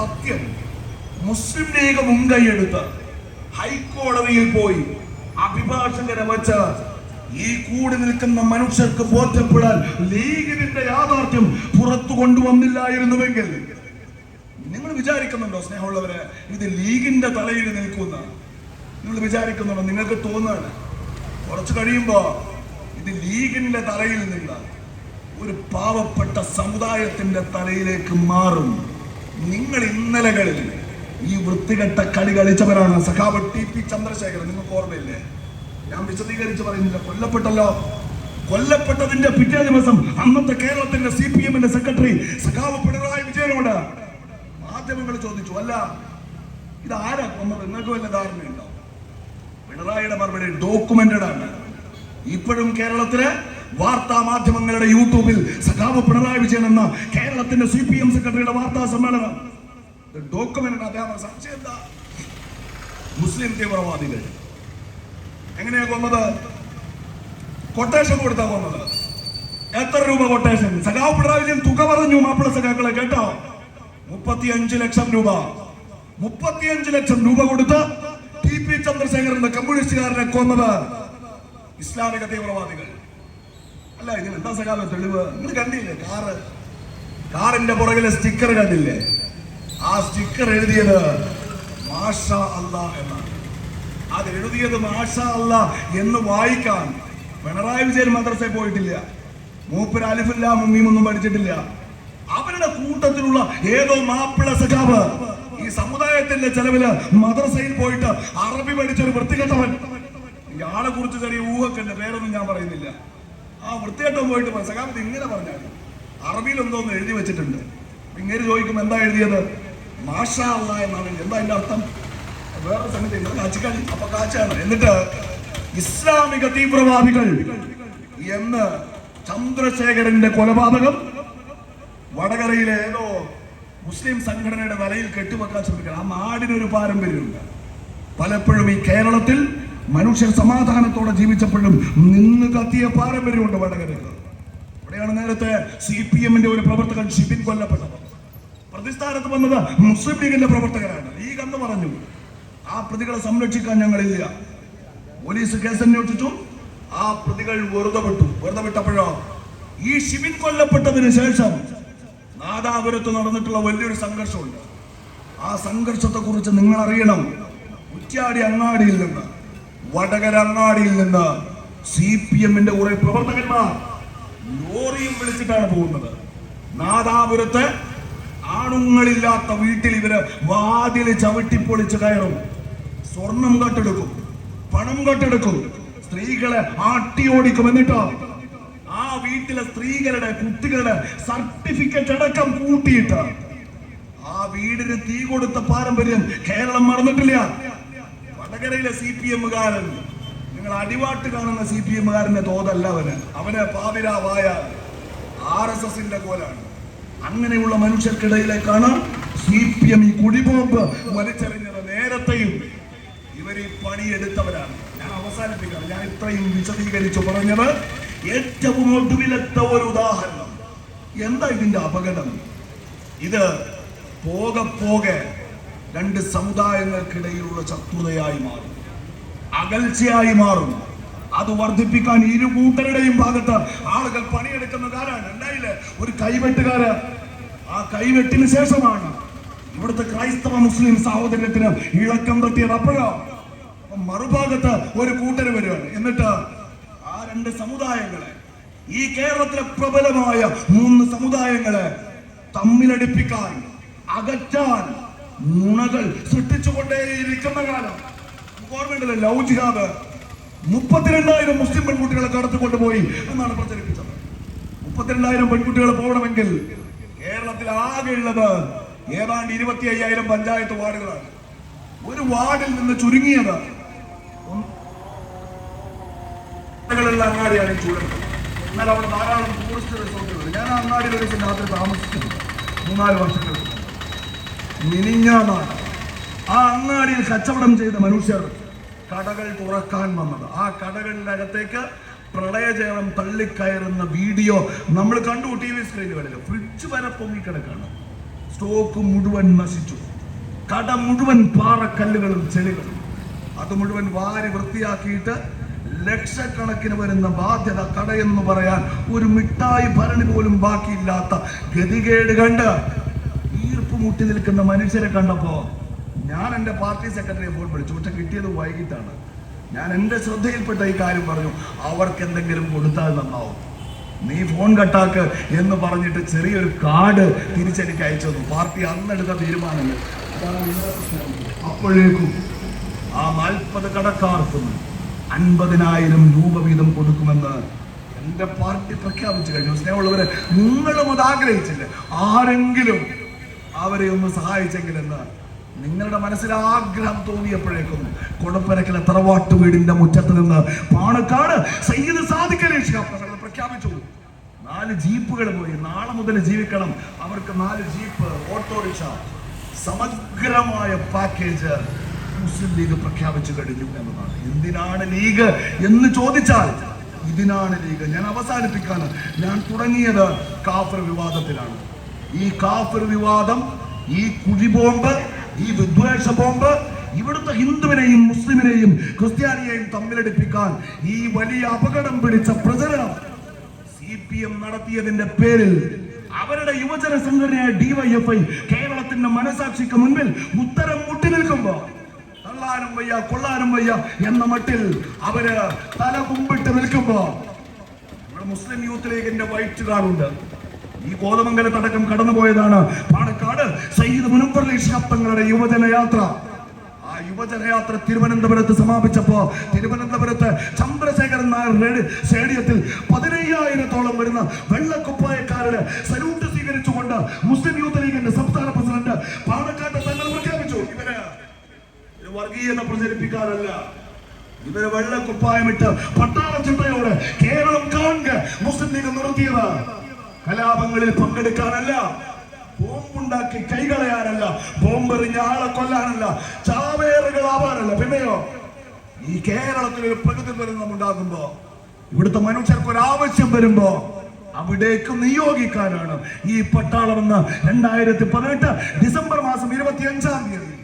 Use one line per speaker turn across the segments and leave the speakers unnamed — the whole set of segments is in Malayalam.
സത്യം. മുസ്ലിം ലീഗ് മുൻകൈയെടുത്ത് ഹൈക്കോടതിയിൽ പോയി അഭിഭാഷകരെ വച്ച ഈ കൂടി നിൽക്കുന്ന മനുഷ്യർക്ക് ബോധ്യപ്പെടാൻ ലീഗിന്റെ യാഥാർത്ഥ്യം പുറത്തു കൊണ്ടുവന്നില്ലായിരുന്നുവെങ്കിൽ. നിങ്ങൾ വിചാരിക്കുന്നുണ്ടോ സ്നേഹമുള്ളവരെ ഇത് ലീഗിന്റെ തലയിൽ നിൽക്കുന്ന? നിങ്ങൾ വിചാരിക്കുന്നുണ്ടോ? നിങ്ങൾക്ക് തോന്നുകയാണ് കുറച്ച് കഴിയുമ്പോ ഇത് ലീഗിന്റെ തലയിൽ നിന്ന് ഒരു പാവപ്പെട്ട സമുദായത്തിന്റെ തലയിലേക്ക് മാറും. നിങ്ങൾ ഇന്നലകളിൽ ഈ വൃത്തികെട്ട കളി കളിച്ചവരാണ് സഖാവ് ടി പി ചന്ദ്രശേഖരൻ. നിങ്ങൾക്ക് ഓർമ്മയില്ലേ? ഞാൻ വിശദീകരിച്ച് പറയുന്നില്ല. കൊല്ലപ്പെട്ടല്ലോ. കൊല്ലപ്പെട്ടതിന്റെ പിറ്റേ ദിവസം അന്നത്തെ കേരളത്തിന്റെ സി പി എമ്മിന്റെ സെക്രട്ടറി സഖാവ് പിണറായി വിജയനോട് മാധ്യമങ്ങൾ ചോദിച്ചു അല്ല ഇത് ആരാ കൊന്നത്? നിങ്ങൾക്ക് വല്ല ധാരണയുണ്ടോ? പിണറായിയുടെ മറുപടി ഡോക്യുമെന്റഡ് ആണ്. ഇപ്പോഴും കേരളത്തിലെ വാർത്താ മാധ്യമങ്ങളുടെ യൂട്യൂബിൽ സഖാവ് പിണറായി വിജയൻ എന്ന കേരളത്തിന്റെ സി പി എം സെക്രട്ടറിയുടെ വാർത്താ സമ്മേളനം. ഡോക്യുമെന്റ് അദ്ദേഹം സംശയം മുസ്ലിം തീവ്രവാദികൾ. എങ്ങനെയാ കൊന്നത് കൊട്ടേഷൻ കൊടുത്താ കൊന്നത് എത്ര രൂപ കൊട്ടേഷൻ സഖാവ് പിണറായി വിജയൻ തുക പറഞ്ഞു മാപ്പിള സഖാക്കളെ കേട്ടോ. മുപ്പത്തിയഞ്ച് ലക്ഷം രൂപ. മുപ്പത്തിയഞ്ച് ലക്ഷം രൂപ കൊടുത്ത് ടി പി ചന്ദ്രശേഖരന്റെ കമ്മ്യൂണിസ്റ്റുകാരനെ കൊന്നത് ഇസ്ലാമിക തീവ്രവാദികൾ. അല്ല? ഇതിന് എന്താ സഖാവ് തെളിവ്. നിങ്ങൾ കണ്ടില്ലേ? കാറ്. കാറിന്റെ പുറകിലെ സ്റ്റിക്കർ കണ്ടില്ലേ? ആ സ്റ്റിക്കർ എഴുതിയത് മാഷ അല്ല എന്നാണ്. അത് എഴുതിയത് മാഷ അല്ല എന്ന് വായിക്കാൻ പിണറായി വിജയൻ മദ്രസയിൽ പോയിട്ടില്ല. മൂപ്പര് അലിഫില്ല ഒന്നും പഠിച്ചിട്ടില്ല. അവരുടെ കൂട്ടത്തിലുള്ള ഏതോ മാപ്പിള സഖാവ് ഈ സമുദായത്തിന്റെ ചെലവിൽ മദ്രസയിൽ പോയിട്ട് അറബി പഠിച്ച ഒരു വൃത്തികെട്ടവൻ ഇയാളെ കുറിച്ച് ചെറിയ ഊഹക്കുണ്ട്. പേരൊന്നും ഞാൻ പറയുന്നില്ല. ആ വൃത്തികെട്ടം പോയിട്ട് ഇത് ഇങ്ങനെ പറഞ്ഞാൽ അറബിയിൽ എന്തോന്ന് എഴുതി വെച്ചിട്ടുണ്ട്. ഇങ്ങനെ ചോദിക്കുമ്പോൾ എന്താ എഴുതിയത്? മാഷാ അല്ല എന്നാണ്. എന്താ അതിന്റെ അർത്ഥം? വേറെ സംഗതി നിങ്ങൾ കാച്ചിക്കളി അപ്പൊ കാച്ചാണ്. എന്നിട്ട് ഇസ്ലാമിക തീവ്രവാദികൾ എന്ന് ചന്ദ്രശേഖരന്റെ കൊലപാതകം വടകരയിലെ ഏതോ മുസ്ലിം സംഘടനയുടെ വലയിൽ കെട്ടിവെക്കാൻ ശ്രമിക്കണം ആ നാടിനൊരു പാരമ്പര്യമുണ്ട്. പലപ്പോഴും ഈ കേരളത്തിൽ മനുഷ്യർ സമാധാനത്തോടെ ജീവിച്ചപ്പോഴും നിന്ന് കത്തിയ പാരമ്പര്യമുണ്ട് വടകരയിൽ അവിടെയാണ് നേരത്തെ സി പി എമ്മിന്റെ ഒരു പ്രവർത്തകൻ ഷിബിൻ കൊല്ലപ്പെട്ടത്. പ്രതിസ്ഥാനത്ത് വന്നത് മുസ്ലിം ലീഗിന്റെ പ്രവർത്തകരാണ്. ലീഗ് എന്ന് പറഞ്ഞു. ആ പ്രതികളെ സംരക്ഷിക്കാൻ ഞങ്ങളില്ല. പോലീസ് കേസ് അന്വേഷിച്ചു. ആ പ്രതികൾ വെറുതെ വിട്ടു. വെറുതെ വിട്ടപ്പോഴോ? ഈ ഷിബിൻ കൊല്ലപ്പെട്ടതിന് ശേഷം നാദാപുരത്ത് നടന്നിട്ടുള്ള വലിയൊരു സംഘർഷമുണ്ട്. ആ സംഘർഷത്തെ കുറിച്ച് നിങ്ങൾ അറിയണം കുറ്റ്യാടി അങ്ങാടിയിൽ നിന്ന് വടകര അങ്ങാടിയിൽ നിന്ന് സി പി എമ്മിന്റെ കുറെ പ്രവർത്തകന്മാർ ലോറിയും വിളിച്ചിട്ടാണ് പോകുന്നത്. നാദാപുരത്ത് ആണുങ്ങളില്ലാത്ത വീട്ടിൽ ഇവർ വാതിൽ ചവിട്ടിപ്പൊളിച്ച് കയറും. സ്വർണം കട്ടെടുക്കും പണം കട്ടെടുക്കും സ്ത്രീകളെ ആട്ടി ഓടിക്കും എന്നിട്ടോ? ആ വീട്ടിലെ സ്ത്രീകളുടെ കുട്ടികളുടെ സർട്ടിഫിക്കറ്റ് അടക്കം കൂട്ടിയിട്ട് ആ വീടിന് തീ കൊടുത്ത പാരമ്പര്യം കേരളം മറന്നിട്ടില്ല. വടകരയിലെ സി പി എമ്മുകാരൻ നിങ്ങൾ അടിവാട്ട് കാണുന്ന സി പി എമ്മുകാരന്റെ തോതല്ല അവന്. അവന് പാതിരാവായ ആർ എസ് എസിന്റെ കോലാണ്. അങ്ങനെയുള്ള മനുഷ്യർക്കിടയിലേക്കാണ് സി പി എം ഈ കുടിപോമ്പ് വലിച്ചെറിഞ്ഞത് നേരത്തെയും. ഇവർ ഈ പണിയെടുത്തവരാണ്. ഞാൻ അവസാനിപ്പിക്കാം. ഞാൻ ഇത്രയും വിശദീകരിച്ചു പറഞ്ഞത്. ഏറ്റവും ഒടുവിലെത്ത ഒരു ഉദാഹരണം. എന്താ ഇതിന്റെ അപകടം? ഇത് പോകെ പോകെ രണ്ട് സമുദായങ്ങൾക്കിടയിലുള്ള ശത്രുതയായി മാറും. അകൽച്ചയായി മാറും. അത് വർദ്ധിപ്പിക്കാൻ ഇരു കൂട്ടരുടെയും ഭാഗത്ത് ആളുകൾ പണിയെടുക്കുന്നതാരാണ് ഉണ്ടായില്ലേ ഒരു കൈവെട്ടുകാര്. ആ കൈവെട്ടിന് ശേഷമാണ് ഇവിടുത്തെ ക്രൈസ്തവ മുസ്ലിം സഹോദര്യത്തിന് ഇളക്കം തട്ടിയത് അപ്പോഴോ? മറുഭാഗത്ത് ഒരു കൂട്ടർ വരികയാണ് എന്നിട്ട് ആ രണ്ട് സമുദായങ്ങളെ ഈ കേരളത്തിലെ പ്രബലമായ മൂന്ന് സമുദായങ്ങളെ തമ്മിലടിപ്പിക്കാൻ അകറ്റാൻ നുണകൾ സൃഷ്ടിച്ചുകൊണ്ടേയിരിക്കുന്ന കാലം. ഓർമ്മയുണ്ടല്ലോ ലവ് ജിഹാദ് മുപ്പത്തിരണ്ടായിരം മുസ്ലിം പെൺകുട്ടികളെ കടത്തിക്കൊണ്ടുപോയി എന്നാണ് പ്രചരിപ്പിച്ചത്. മുപ്പത്തിരണ്ടായിരം പെൺകുട്ടികൾ പോകണമെങ്കിൽ കേരളത്തിൽ ആകെ ഉള്ളത് ഏതാണ്ട് ഇരുപത്തി അയ്യായിരം പഞ്ചായത്ത് വാർഡുകളാണ്. ഒരു വാർഡിൽ നിന്ന് ചുരുങ്ങിയത് അങ്ങാടിയാണ് ചൂടുന്നത് എന്നാൽ അവിടെ ധാരാളം ടൂറിസ്റ്റ് റിസോർട്ടുകൾ ഞാൻ ആ അങ്ങാടിയിൽ ഒരു രാത്രി താമസിച്ചിട്ടുണ്ട് മൂന്നാൽ വർഷങ്ങൾക്ക് മുമ്പ്. മിനിഞ്ഞാന്നാണ് ആ അങ്ങാടിയിൽ കച്ചവടം ചെയ്ത മനുഷ്യർ കടകൾ തുറക്കാൻ വന്നത്. ആ കടകളുടെ അകത്തേക്ക് പ്രളയജലം തള്ളിക്കയറുന്ന വീഡിയോ നമ്മൾ കണ്ടു ടി വി സ്ക്രീനുകളിൽ. ഫ്രിഡ്ജ് വരെ പൊങ്ങിക്കിടക്കാണ് സ്റ്റോക്ക് മുഴുവൻ നശിച്ചു. കട മുഴുവൻ പാറക്കല്ലുകളും ചെളികളും. അത് മുഴുവൻ വാരി വൃത്തിയാക്കിയിട്ട് ലക്ഷക്കണക്കിന് വരുന്ന ബാധ്യത കടയെന്ന് പറയാൻ ഒരു മിഠായി ഭരണി പോലും ബാക്കിയില്ലാത്ത ഗതികേട് കണ്ട് മുട്ടി നിൽക്കുന്ന മനുഷ്യരെ കണ്ടപ്പോ ഞാൻ എന്റെ പാർട്ടി സെക്രട്ടറിയെ ഫോൺ വിളിച്ചു. പക്ഷെ കിട്ടിയത് വൈകിട്ടാണ്. ഞാൻ എന്റെ ശ്രദ്ധയിൽപ്പെട്ട ഈ കാര്യം പറഞ്ഞു. അവർക്ക് എന്തെങ്കിലും കൊടുത്താൽ നന്നാവും. നീ ഫോൺ കട്ടാക്ക് എന്ന് പറഞ്ഞിട്ട് ചെറിയൊരു കാർഡ് തിരിച്ചെനിക്ക് അയച്ചു തന്നു. പാർട്ടി അന്നെടുത്ത തീരുമാനങ്ങൾ. അപ്പോഴേക്കും ആ നാൽപ്പത് കടക്കാർക്കും അൻപതിനായിരം രൂപ വീതം കൊടുക്കുമെന്ന് എന്റെ പാർട്ടി പ്രഖ്യാപിച്ചു കഴിഞ്ഞു. സ്നേഹമുള്ളവരെ നിങ്ങളും അത് ആഗ്രഹിച്ചില്ലേ? ആരെങ്കിലും അവരെ ഒന്ന് സഹായിച്ചെങ്കിലെന്ന് നിങ്ങളുടെ മനസ്സിൽ ആഗ്രഹം തോന്നിയപ്പോഴേക്കും കൊടപ്പരക്കിലെ തറവാട്ട് വീടിന്റെ മുറ്റത്ത് നിന്ന് പാണക്കാട് സയ്യിദ് ശിഹാബ് പ്രഖ്യാപിച്ചു. നാല് ജീപ്പുകൾ പോയി. നാളെ മുതൽ ജീവിക്കണം. അവർക്ക് നാല് ജീപ്പ് ഓട്ടോറിക്ഷ സമഗ്രമായ പാക്കേജ് മുസ്ലിം ലീഗ് പ്രഖ്യാപിച്ചു കഴിഞ്ഞു എന്നതാണ്. എന്തിനാണ് ലീഗ് എന്ന് ചോദിച്ചാൽ ഇതിനാണ് ലീഗ്. ഞാൻ അവസാനിപ്പിക്കാൻ ഞാൻ തുടങ്ങിയത് കാഫർ വിവാദത്തിലാണ്. ഈ കാഫർ വിവാദം ഈ കുഴിബോംബ് ഈ വിദ്വേഷ ബോംബ് ഇവിടുത്തെ ഹിന്ദുവിനെയും മുസ്ലിമിനെയും ക്രിസ്ത്യാനിയെയും തമ്മിലടിപ്പിക്കാൻ ഈ വലിയ അപകടം പിടിച്ച പ്രചരണം സി പി എം നടത്തിയതിന്റെ പേരിൽ അവരുടെ യുവജന സംഘടനയായ ഡിവൈഎഫ്ഐ കേരളത്തിന്റെ മനസാക്ഷിക്ക് മുൻപിൽ ഉത്തരം മുട്ടി നിൽക്കുമ്പോ തള്ളാനും വയ്യ കൊള്ളാനും വയ്യ എന്ന മട്ടിൽ അവർ തല കുമ്പിട്ട് നിൽക്കുമ്പോ നമ്മുടെ മുസ്ലിം യൂത്ത് ലീഗിന്റെ വൈറ്റ് കാർഡുണ്ട്. ഈ കോതമംഗലത്തടക്കം കടന്നുപോയതാണ്. പാണക്കാട് സയ്യിദ് മുനമ്പർലി ശാബ്ദങ്ങളുടെ യുവജന യാത്ര ആ യുവജനയാത്ര തിരുവനന്തപുരത്ത് സമാപിച്ചപ്പോ തിരുവനന്തപുരത്ത് ചന്ദ്രശേഖരൻ നായർ സ്റ്റേഡിയത്തിൽ പതിനയ്യായിരത്തോളം വരുന്ന വെള്ളക്കുപ്പായക്കാരുടെ സല്യൂട്ട് സ്വീകരിച്ചുകൊണ്ട് മുസ്ലിം യൂത്ത് ലീഗിന്റെ സംസ്ഥാന പ്രസിഡന്റ് പാണക്കാട്ട് തങ്ങൾ പ്രഖ്യാപിച്ചു. ഇവർ വർഗീയത പ്രചരിപ്പിക്കാറല്ല ഇവരെ വെള്ളക്കുപ്പായമിട്ട് പട്ടാള ചിട്ടയോടെ കേരളം കാണുക മുസ്ലിം ലീഗ് നിർത്തിയത് കലാപങ്ങളിൽ പങ്കെടുക്കാനല്ല ബോംബുണ്ടാക്കി കൈകളയാനല്ല ബോംബെറിഞ്ഞ ആളെ കൊല്ലാനല്ല ചാവേറുകളാവാനല്ല പിന്നെയോ ഈ കേരളത്തിൽ ഒരു പ്രകൃതി ദുരന്തം ഉണ്ടാകുമ്പോ ഇവിടുത്തെ മനുഷ്യർക്ക് ഒരു ആവശ്യം വരുമ്പോ അവിടേക്ക് നിയോഗിക്കാനാണ് ഈ പട്ടാളമെന്ന് രണ്ടായിരത്തി പതിനെട്ട് ഡിസംബർ മാസം ഇരുപത്തി അഞ്ചാം തീയതി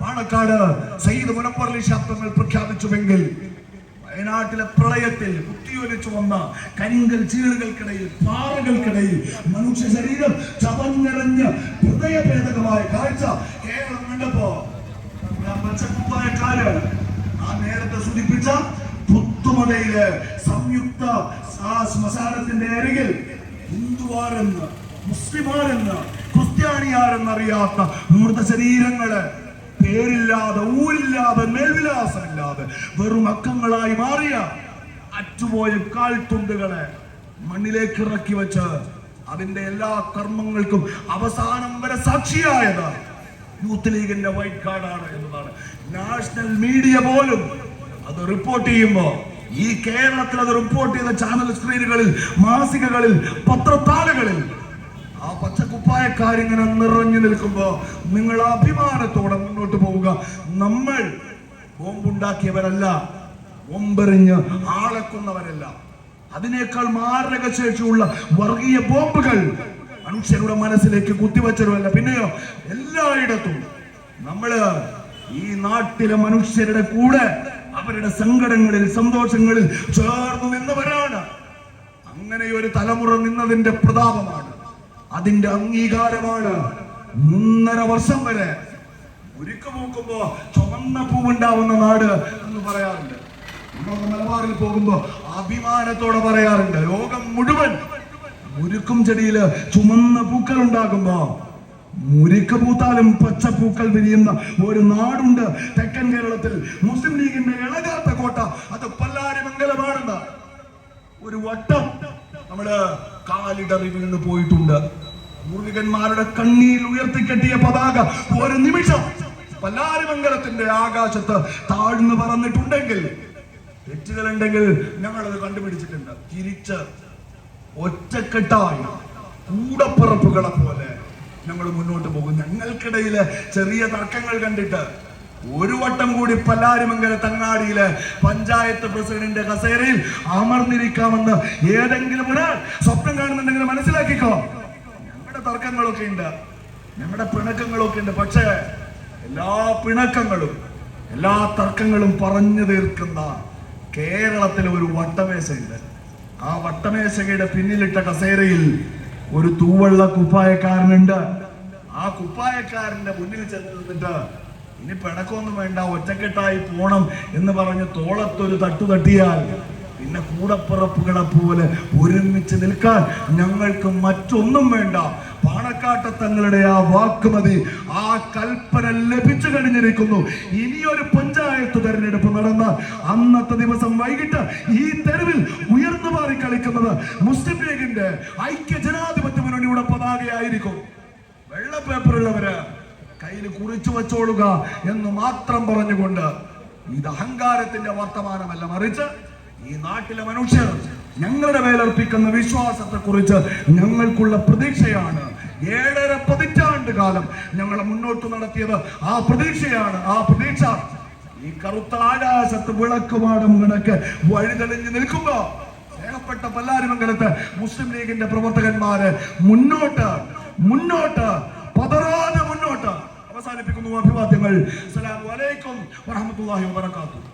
പാണക്കാട് സയ്യിദ് മുനപ്പള്ളി ശാസ്ത്രങ്ങൾ പ്രഖ്യാപിച്ചുവെങ്കിൽ വയനാട്ടിലെ പ്രളയത്തിൽ കുത്തിയൊലിച്ചു വന്ന കരിങ്കൽ ചീളുകൾക്കിടയിൽ പാറകൾക്കിടയിൽ മനുഷ്യ ശരീരം ചവഞ്ഞറിഞ്ഞ് ഹൃദയഭേദകമായ കാഴ്ച കേരളം കണ്ടപ്പോ ആ നേരത്തെ സൂചിപ്പിച്ച പുത്തുമതയിലെ സംയുക്ത ശ്മശാനത്തിന്റെ അരികിൽ ഹിന്ദുവാരെന്ന് മുസ്ലിമാരെന്ന് ക്രിസ്ത്യാനിയാരെന്നറിയാത്ത മൃതശരീരങ്ങൾ പേരില്ലാതെ ഊരില്ലാതെ മേൽവിലാസമില്ലാതെ വെറും അക്കങ്ങളായി മാറിയ അറ്റുപോയ കാൽത്തുണ്ടുകളെ മണ്ണിലേക്ക് ഇറക്കി വെച്ച് അതിന്റെ എല്ലാ കർമ്മങ്ങൾക്കും അവസാനം വരെ സാക്ഷിയായത് യൂത്ത് ലീഗിന്റെ വൈറ്റ് കാർഡാണ് എന്നതാണ്. നാഷണൽ മീഡിയ പോലും അത് റിപ്പോർട്ട് ചെയ്യുമ്പോ ഈ കേരളത്തിൽ അത് റിപ്പോർട്ട് ചെയ്ത ചാനൽ സ്ക്രീനുകളിൽ മാസികകളിൽ പത്രത്താളുകളിൽ ആ പച്ചക്കുപ്പായക്കാരിങ്ങനെ നിറഞ്ഞു നിൽക്കുമ്പോ നിങ്ങൾ അഭിമാനത്തോടെ മുന്നോട്ട് പോവുക. നമ്മൾ ബോംബുണ്ടാക്കിയവരല്ല ബോംബെറിഞ്ഞ് ആളെ കൊന്നവരല്ല അതിനേക്കാൾ മാരക ശേഷിയുള്ള വർഗീയ ബോംബുകൾ മനുഷ്യരുടെ മനസ്സിലേക്ക് കുത്തിവച്ചതുമല്ല പിന്നെയോ എല്ലായിടത്തും നമ്മൾ ഈ നാട്ടിലെ മനുഷ്യരുടെ കൂടെ അവരുടെ സങ്കടങ്ങളിൽ സന്തോഷങ്ങളിൽ ചേർന്ന് നിന്നവരാണ്. അങ്ങനെ ഒരു തലമുറ നിന്നതിന്റെ പ്രതാപമാണ്. അതിന്റെ അംഗീകാരമാണ് മൂന്നര വർഷം വരെ. ഉരുക്ക് നോക്കുമ്പോ ചുവന്ന പൂവുണ്ടാവുന്ന നാട് എന്ന് പറയാറുണ്ട്. നമ്മളൊക്കെ മലബാറിൽ പോകുമ്പോ അഭിമാനത്തോടെ പറയാറുണ്ട് ലോകം മുഴുവൻ മുരുക്കും ചെടിയിൽ ചുമന്ന പൂക്കൾ ഉണ്ടാകുമ്പോ മുരുക്ക പൂത്താലും പച്ച പൂക്കൾ വിരിയുന്ന ഒരു നാടുണ്ട്. തെക്കൻ കേരളത്തിൽ മുസ്ലിം ലീഗിന്റെ ഇളകാത്ത കോട്ട അത് പല്ലാരിമംഗലമാണെന്ന്. ഒരു വട്ടം നമ്മൾ കാലിടറി വീണ് പോയിട്ടുണ്ട്. പൂർവികന്മാരുടെ കണ്ണീർ ഉയർത്തിക്കെട്ടിയ പതാക ഒരു നിമിഷം. പല്ലാരിമംഗലത്തിന്റെ ആകാശത്ത് താഴ്ന്നു പറന്നിട്ടുണ്ടെങ്കിൽ തെറ്റുകളുണ്ടെങ്കിൽ ഞങ്ങളത് കണ്ടുപിടിച്ചിട്ടുണ്ട്. തിരിച്ച് ഒറ്റക്കെട്ടായി കൂടപ്പിറപ്പുകളെ പോലെ ഞങ്ങൾ മുന്നോട്ട് പോകും. ഞങ്ങൾക്കിടയിലെ ചെറിയ തർക്കങ്ങൾ കണ്ടിട്ട് ഒരു വട്ടം കൂടി പല്ലാരിമംഗല തങ്ങാടിയിലെ പഞ്ചായത്ത് പ്രസിഡന്റിന്റെ കസേരയിൽ അമർന്നിരിക്കാമെന്ന് ഏതെങ്കിലും ഒരാൾ സ്വപ്നം കാണുന്നുണ്ടെങ്കിൽ മനസ്സിലാക്കിക്കോ. തർക്കങ്ങളൊക്കെ ഉണ്ട്. ഞങ്ങളുടെ പിണക്കങ്ങളൊക്കെ ഉണ്ട്. പക്ഷേ എല്ലാ പിണക്കങ്ങളും എല്ലാ തർക്കങ്ങളും പറഞ്ഞു തീർക്കുന്ന കേരളത്തിലെ ഒരു വട്ടമേശയുണ്ട്. ആ വട്ടമേശയുടെ പിന്നിലിട്ട കസേരയിൽ ഒരു തൂവള്ള കുപ്പായക്കാരനുണ്ട്. ആ കുപ്പായക്കാരന്റെ മുന്നിൽ ചെന്ന് നിന്നിട്ട് ഇനി പിണക്കൊന്നും വേണ്ട ഒറ്റക്കെട്ടായി പോണം എന്ന് പറഞ്ഞ് തോളത്തൊരു തട്ടു തട്ടിയാൽ പിന്നെ കൂടപ്പിറപ്പുകളെ പോലെ ഒരുമിച്ച് നിൽക്കാൻ ഞങ്ങൾക്ക് മറ്റൊന്നും വേണ്ട. പാണക്കാട്ട തങ്ങളുടെ ആ വാക്കുമതി ആ കൽപ്പന ലഭിച്ചു കഴിഞ്ഞിരിക്കുന്നു. ഇനിയൊരു പഞ്ചായത്ത് തെരഞ്ഞെടുപ്പ് നടന്ന അന്നത്തെ ദിവസം വൈകിട്ട് ഈ തെരുവിൽ ഉയർന്നു മാറി കളിക്കുന്നത് മുസ്ലിം ലീഗിന്റെ ഐക്യ ജനാധിപത്യ മുന്നണിയുടെ പതാകയായിരിക്കും. വെള്ള പേപ്പറുള്ളവര് കയ്യിൽ കുറിച്ചു വച്ചോളുക എന്ന് മാത്രം പറഞ്ഞുകൊണ്ട് ഇത് അഹങ്കാരത്തിന്റെ വർത്തമാനമല്ല. മറിച്ച് ഈ നാട്ടിലെ മനുഷ്യർ ഞങ്ങളുടെ മേലർപ്പിക്കുന്ന വിശ്വാസത്തെ കുറിച്ച് ഞങ്ങൾക്കുള്ള പ്രതീക്ഷയാണ്. ഏഴര പതിറ്റാണ്ട് കാലം ഞങ്ങളെ മുന്നോട്ട് നടത്തിയത് ആ പ്രതീക്ഷയാണ് ആ പ്രതീക്ഷ. ഈ കറുത്ത ആകാശത്ത് വിളക്കുമാടം കണക്ക് വഴിതെളിഞ്ഞു നിൽക്കുമ്പോ സ്നേഹപ്പെട്ട പല്ലാരിമംഗലത്ത് മുസ്ലിം ലീഗിന്റെ പ്രവർത്തകന്മാര് മുന്നോട്ട് മുന്നോട്ട് പതറാതെ മുന്നോട്ട് അവസാനിപ്പിക്കുന്നു അഭിവാദ്യങ്ങൾ. അസ്സലാമു അലൈക്കും വറഹ്മത്തുള്ളാഹി വബറകാതുഹു.